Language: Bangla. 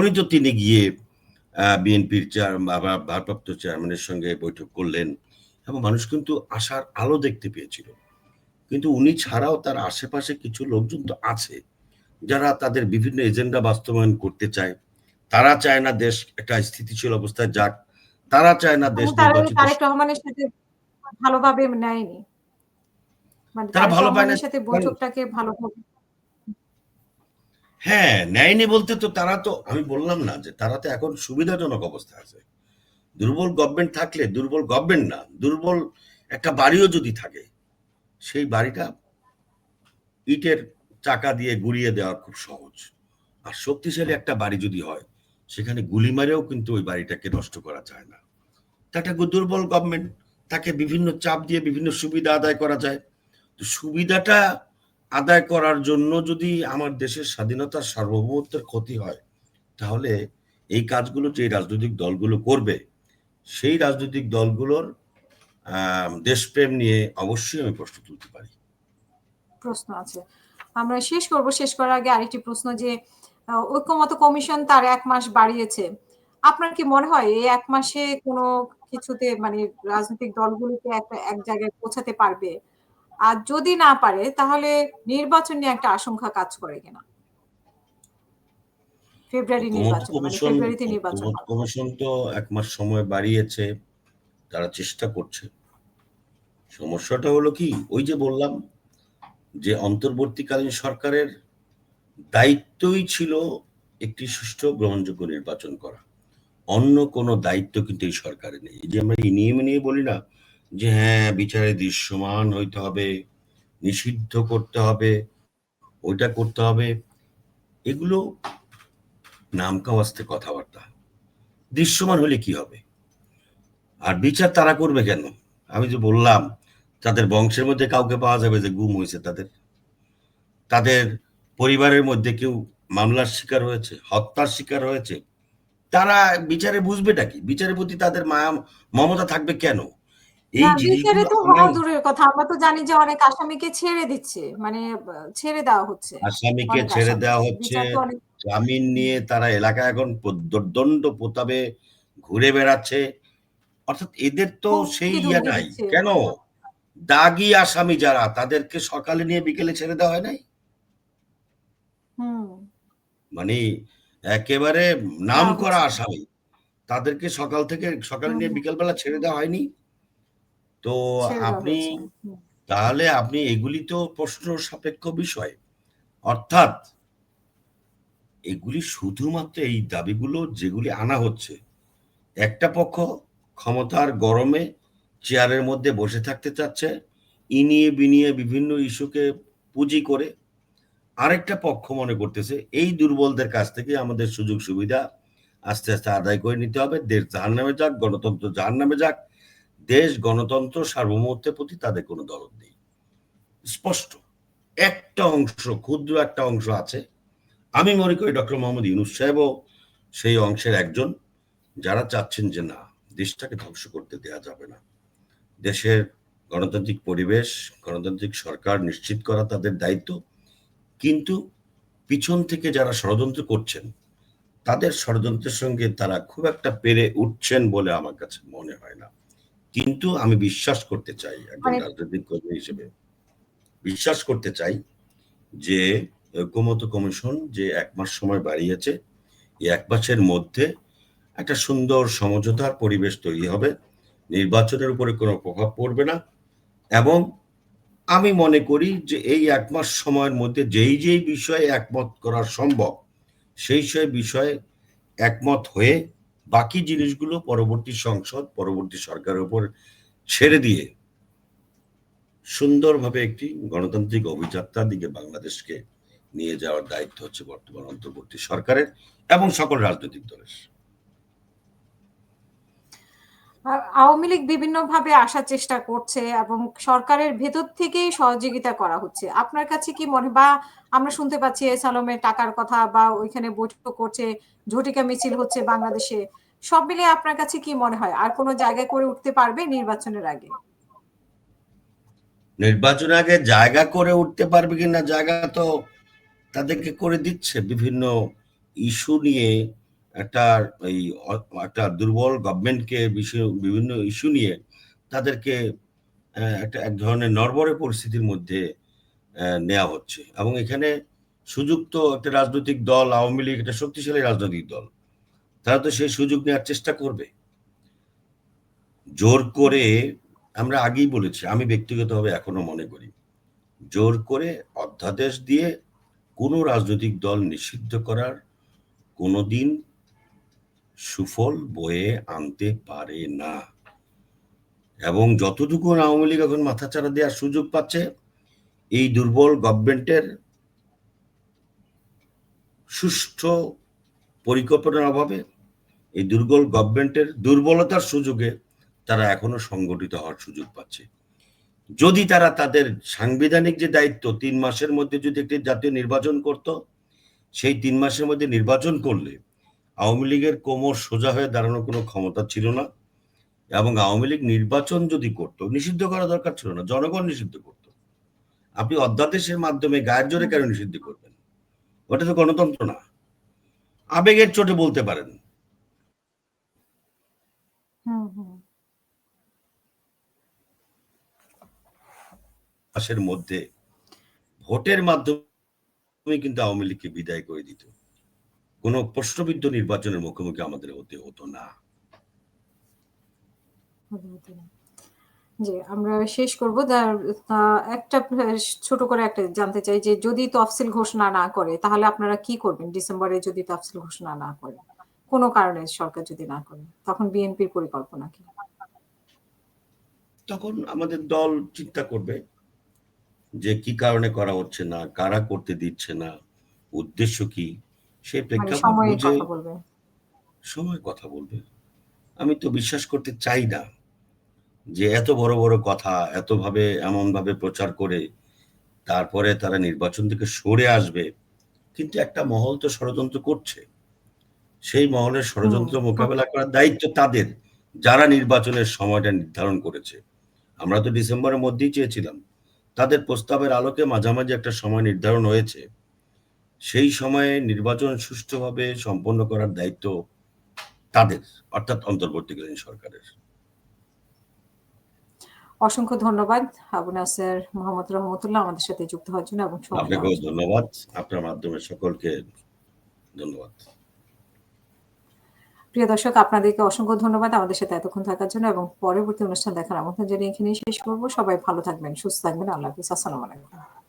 তখনই তো তিনি গিয়ে বিএনপির চেয়ার ভারপ্রাপ্ত চেয়ারম্যানের সঙ্গে বৈঠক করলেন এবং মানুষ কিন্তু আশার আলো দেখতে পেয়েছিল। কিন্তু উনি ছাড়াও তার আশেপাশে কিছু লোকজন তো আছে যারা তাদের বিভিন্ন এজেন্ডা বাস্তবায়ন করতে চায়। তারা চায় না দেশ একটা স্থিতিশীল অবস্থায় যাক তারা চায় না দেশ তারেক রহমানের সাথে ভালোভাবে নেয়নি। মানে তারা ভালো পায় না সাথে বৈঠকটাকে ভালোভাবে হ্যাঁ নেয়নি বলতে তো তারা তো, আমি বললাম না যে তারা তো এখন সুবিধাজনক অবস্থা আছে। দুর্বল গভর্নমেন্ট থাকলে দুর্বল গভর্নমেন্ট না, দুর্বল একটা বাড়িও যদি থাকে, সেই বাড়িটা ইটের চাকা দিয়ে গুড়িয়ে দেওয়া খুব সহজ। আর শক্তিশালী একটা বাড়ি যদি হয়, সেখানে গুলি মারেও কিন্তু ওই বাড়িটাকে নষ্ট করা যায় না। একটা দুর্বল গভর্নমেন্ট তাকে বিভিন্ন চাপ দিয়ে বিভিন্ন সুবিধা আদায় করা যায়। তো সুবিধাটা আদায় করার জন্য যদি আমার দেশের স্বাধীনতার সার্বভৌমত্বের ক্ষতি হয়, তাহলে এই কাজগুলো যে রাজনৈতিক দলগুলো করবে, সেই রাজনৈতিক দলগুলোর দেশপ্রেম নিয়ে অবশ্যই আমি প্রশ্ন তুলতে পারি। প্রশ্ন আছে। আমরা শেষ করব। শেষ করার আগে আরেকটি প্রশ্ন যে ঐক্যমত কমিশন তার এক মাস বাড়িয়েছে। আপনার কি মনে হয় এই এক মাসে কোনো কিছুতে মানে রাজনৈতিক দলগুলোকে একটা, এক জায়গায় পৌঁছাতে পারবে? আর যদি না পারে তাহলে নির্বাচন নিয়ে একটা আশঙ্কা কাজ করে কিনা? ফেব্রুয়ারি নির্বাচন মানে ফেব্রুয়ারিতে নির্বাচন কমিশন তো এক মাস সময় বাড়িয়েছে তারা চেষ্টা করছে। সমস্যাটা হলো কি? ওই যে বললাম যে অন্তর্বর্তীকালীন সরকারের দায়িত্বই ছিল একটি সুষ্ঠু গ্রহণযোগ্য নির্বাচন করা। অন্য কোনো দায়িত্ব কিন্তু এই সরকারে নেই। যে আমরা এই নিয়মে নিয়ে বলি না যে হ্যাঁ বিচারে দৃশ্যমান হইতে হবে, নিষিদ্ধ করতে হবে, ওইটা করতে হবে। এগুলো নাম কাওয়াস্তে কথাবার্তা। দৃশ্যমান হলে কি হবে? আর বিচার তারা করবে কেন? আমি যে বললাম, তাদের বংশের মধ্যে কাউকে পাওয়া যাবে যে গুম হয়েছে তাদের। তাদের পরিবারের মধ্যে কেউ মামলার শিকার হয়েছে, হত্যার শিকার হয়েছে। তারা বিচারে বুঝবেটা কি? বিচারের প্রতি তাদের মায়া মমতা থাকবে কেন? এই বিচারে তো হওয়া দূরের কথা। আমরা তো জানি যে অনেক আসামিকে ছেড়ে দিচ্ছে মানে ছেড়ে দেওয়া হচ্ছে। আসামিকে ছেড়ে দেওয়া হচ্ছে। জামিন নিয়ে তারা এলাকা এখন দণ্ড পোতাবে ঘুরে বেড়াচ্ছে। অর্থাৎ এদের তো সেই ইয়ে নাই। কেন? দাগি আসামি যারা তাদেরকে সকালে নিয়ে বিকেলে ছেড়ে দেওয়া হয় নাই? মানে একেবারে নাম করা আসামি। তাদেরকে সকাল থেকে সকালে নিয়ে বিকেলবেলা ছেড়ে দেওয়া হয়নি? তো আপনি তাহলে আপনি এগুলি তো প্রশ্ন সাপেক্ষ বিষয়। অর্থাৎ এগুলি শুধুমাত্র এই দাবিগুলো যেগুলি আনা হচ্ছে। একটা পক্ষ ক্ষমতার গরমে চেয়ারের মধ্যে বসে থাকতে চাচ্ছে ইনিয়ে বিনিয়ে বিভিন্ন ইস্যুকে পুঁজি করে আরেকটা পক্ষ মনে করতেছে এই দুর্বলদের কাছ থেকে আমাদের সুযোগ সুবিধা আস্তে আস্তে আদায় করে নিতে হবে দেশ জাহার নামে যাক গণতন্ত্র জাহার নামে যাক দেশ, গণতন্ত্র, সার্বভৌমত্বের প্রতি তাদের কোনো দরদ নেই। স্পষ্ট। একটা অংশ, ক্ষুদ্র একটা অংশ আছে। আমি মনে করি ডক্টর মোহাম্মদ ইউনুস সাহেবও সেই অংশের একজন। যারা চাচ্ছেন যে না, দেশটাকে ধ্বংস করতে দেওয়া যাবে না। দেশের গণতান্ত্রিক পরিবেশ, গণতান্ত্রিক সরকার নিশ্চিত করা তাদের দায়িত্ব। কিন্তু পিছন থেকে যারা ষড়যন্ত্র করছেন, তাদের ষড়যন্ত্রের সঙ্গে তারা খুব একটা পেরে উঠছেন বলে আমার কাছে মনে হয় না। কিন্তু আমি বিশ্বাস করতে চাই একজন মানে রাজনৈতিক কর্মী হিসেবে। বিশ্বাস করতে চাই যে ঐক্যমত কমিশন যে এক মাস সময় বাড়িয়েছে এই এক মাসের মধ্যে একটা সুন্দর সমঝোতার পরিবেশ তৈরি হবে। নির্বাচনের উপরে কোনো প্রভাব পড়বে না। এবং আমি মনে করি যে এই এক মাস সময়ের মধ্যে যেই যেই বিষয়ে একমত করা সম্ভব সেই সেই বিষয়ে একমত হয়ে বাকি জিনিসগুলো পরবর্তী সংসদ, পরবর্তী সরকারের উপর ছেড়ে দিয়ে সুন্দরভাবে একটি গণতান্ত্রিক অভিযাত্রার দিকে বাংলাদেশকে নিয়ে যাওয়ার দায়িত্ব হচ্ছে বর্তমান অন্তর্বর্তী সরকারের এবং সকল রাজনৈতিক দলের। আওয়ামী লীগ বিভিন্নভাবে আসার চেষ্টা করছে এবং সরকারের ভেতর থেকেই সহযোগিতা করা হচ্ছে। আপনার কাছে কি মনে, বা আমরা শুনতে পাচ্ছি এস আলমের টাকার কথা বা ওইখানে বৈঠক করছে, ঝটিকা মিছিল হচ্ছে বাংলাদেশে, সব মিলে আপনার কাছে কি মনে হয়? আর কোনো জায়গায় করে উঠতে পারবে নির্বাচনের আগে? নির্বাচনের আগে জায়গা করে উঠতে পারবে কিনা জায়গা তো তাদেরকে করে দিচ্ছে। বিভিন্ন ইস্যু নিয়ে একটা এই একটা দুর্বল গভর্নমেন্টকে বিষয়, বিভিন্ন ইস্যু নিয়ে তাদেরকে একটা এক ধরনের নরবরে পরিস্থিতির মধ্যে নেওয়া হচ্ছে। এবং এখানে সুযোগ তো একটা রাজনৈতিক দল, আওয়ামী লীগ একটা শক্তিশালী রাজনৈতিক দল, তারা তো সেই সুযোগ নেওয়ার চেষ্টা করবে। জোর করে, আমরা আগেই বলেছি, আমি ব্যক্তিগতভাবে এখনও মনে করি, জোর করে অধ্যাদেশ দিয়ে কোনো রাজনৈতিক দল নিষিদ্ধ করার কোনোদিন সুফল বয়ে আনতে পারে না। এবং যতটুকু আওয়ামী লীগ এখন মাথাচাড়া দেওয়ার সুযোগ পাচ্ছে, এই দুর্বল গভর্নমেন্টের সুষ্ঠু পরিকল্পনার অভাবে এই দুর্বল গভর্নমেন্টের দুর্বলতার সুযোগে তারা এখনও সংগঠিত হওয়ার সুযোগ পাচ্ছে। যদি তারা তাদের সাংবিধানিক যে দায়িত্ব, তিন মাসের মধ্যে যদি একটি জাতীয় নির্বাচন করত, সেই তিন মাসের মধ্যে নির্বাচন করলে আওয়ামী লীগের কোমর সোজা হয়ে দাঁড়ানোর কোনো ক্ষমতা ছিল না এবং আওয়ামী লীগ নির্বাচন যদি করত নিষিদ্ধ করা দরকার ছিল না জনগণ নিষিদ্ধ করত। আপনি অধ্যাদেশের মাধ্যমে গায়ের জোরে কেন নিষিদ্ধ করবেন? ওটা তো গণতন্ত্র না। আবেগের চোটে বলতে পারেন। মাসের মধ্যে ভোটের মাধ্যমে কিন্তু আওয়ামী লীগকে বিদায় করে দিত। কোন প্রশ্নবিদ্ধ নির্বাচনের মুখোমুখি আমাদের হতে হতো না। জি আমরা শেষ করব। একটা ছোট করে একটা জানতে চাই যে যদি তফসিল ঘোষণা না করে তাহলে আপনারা কি করবেন ডিসেম্বরে যদি তফসিল ঘোষণা না করে? কোনো কারণে সরকার যদি না করে তখন বিএনপির পরিকল্পনা কি? তখন আমাদের দল চিন্তা করবে যে কি কারণে করা হচ্ছে না কারা করতে দিচ্ছে না উদ্দেশ্য কি? সেই মানে প্রেক্ষাপট বুঝে সময় কথা বলবে। আমি তো বিশ্বাস করতে চাই না যে এত বড় বড় কথা এতভাবে এমন ভাবে প্রচার করে তারপরে তারা নির্বাচন থেকে সরে আসবে। কিন্তু একটা মহল তো ষড়যন্ত্র করছে। সেই মহলের ষড়যন্ত্র। মোকাবেলা করার দায়িত্ব তাদের যারা নির্বাচনের সময়টা নির্ধারণ করেছে। আমরা তো ডিসেম্বরের মধ্যেই চেয়েছিলাম। তাদের প্রস্তাবের আলোকে মাঝামাঝি একটা সময় নির্ধারণ হয়েছে। সেই সময়ে নির্বাচন সুষ্ঠুভাবে সম্পন্ন করার দায়িত্ব তাদের অর্থাৎ অন্তর্বর্তীকালীন সরকারের। অসংখ্য ধন্যবাদ আবু নাসের মোহাম্মদ রহমতুল্লাহ আমাদের সাথে যুক্ত হওয়ার জন্য এবং আপনাকেও ধন্যবাদ। আপনার মাধ্যমে সকলকে ধন্যবাদ। প্রিয় দর্শক আপনাদেরকে অসংখ্য ধন্যবাদ আমাদের সাথে এতক্ষণ থাকার জন্য এবং পরবর্তী অনুষ্ঠান দেখার আমন্ত্রণ জানিয়ে এখানে শেষ করব। সবাই ভালো থাকবেন সুস্থ থাকবেন। আল্লাহ হাফিজ। আসসালামু আলাইকুম।